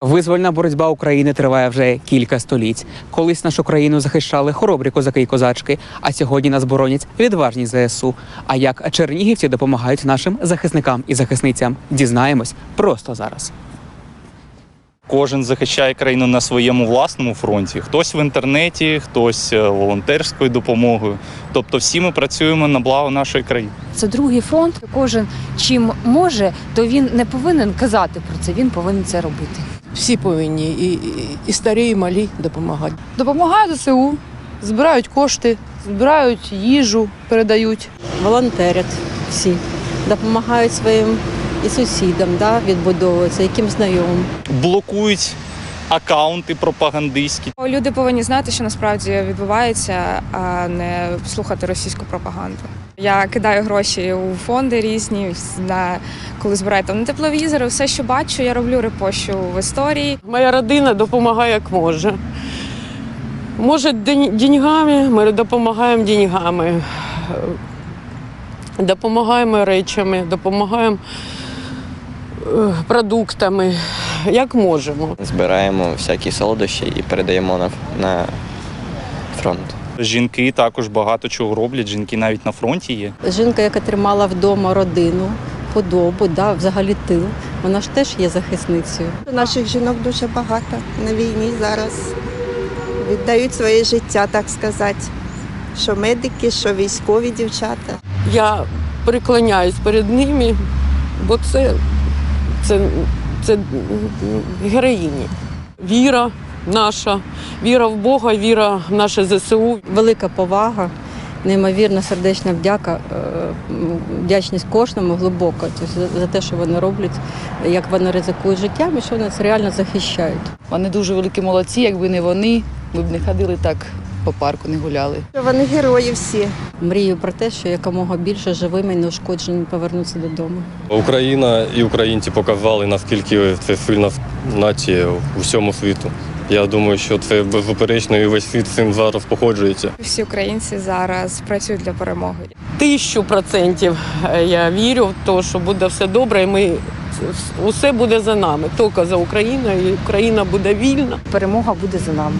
Визвольна боротьба України триває вже кілька століть. Колись нашу країну захищали хоробрі козаки й козачки, а сьогодні нас боронять відважні ЗСУ. А як чернігівці допомагають нашим захисникам і захисницям? Дізнаємось просто зараз. Кожен захищає країну на своєму власному фронті. Хтось в інтернеті, хтось е, волонтерською допомогою. Тобто, всі ми працюємо на благо нашої країни. Це другий фронт. Кожен чим може, то він не повинен казати про це. Він повинен це робити. Всі повинні, і, і, і старі, і малі допомагати. Допомагають ЗСУ, збирають кошти, збирають їжу, передають. волонтерять всі, допомагають своїм і сусідам, да, відбудовуються, яким знайомим. Блокують акаунти пропагандистські. Люди повинні знати, що насправді відбувається, а не слухати російську пропаганду. Я кидаю гроші у фонди різні на коли збираю там на тепловізори. Все, що бачу, я роблю репощу в історії. Моя родина допомагає як може. Може, день- деньгами, ми допомагаємо деньгами, допомагаємо речами, допомагаємо продуктами, як можемо. збираємо всякі солодощі і передаємо на, на фронт. Жінки також багато чого роблять. Жінки навіть на фронті є. Жінка, яка тримала вдома родину, подобу, да, взагалі тил, вона ж теж є захисницею. Наших жінок дуже багато на війні зараз. Віддають своє життя, так сказати. Що медики, що військові дівчата. Я преклоняюсь перед ними, бо це, це, це героїні. Віра наша, віра в Бога, віра в наше ЗСУ. Велика повага, неймовірна сердечна вдяка, е, вдячність кожному глибоко тобто, за- за те, що вони роблять, як вони ризикують життям і що вони це реально захищають. Вони дуже великі молодці. Якби не вони, ми б не ходили так по парку, не гуляли. Вони герої всі. Мрію про те, що якомога більше живими і неушкодженими повернуться додому. Україна і українці показали, наскільки це сильна нація у всьому світу. Я думаю, що це беззаперечно і весь світ цим зараз походжується. Всі українці зараз працюють для перемоги. Тисячу процентів е, я вірю в те, що буде все добре, і ми усе буде за нами. Тільки за Україною, і Україна буде вільна. Перемога буде за нами.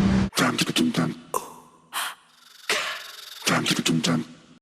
짠, 짠, 짠.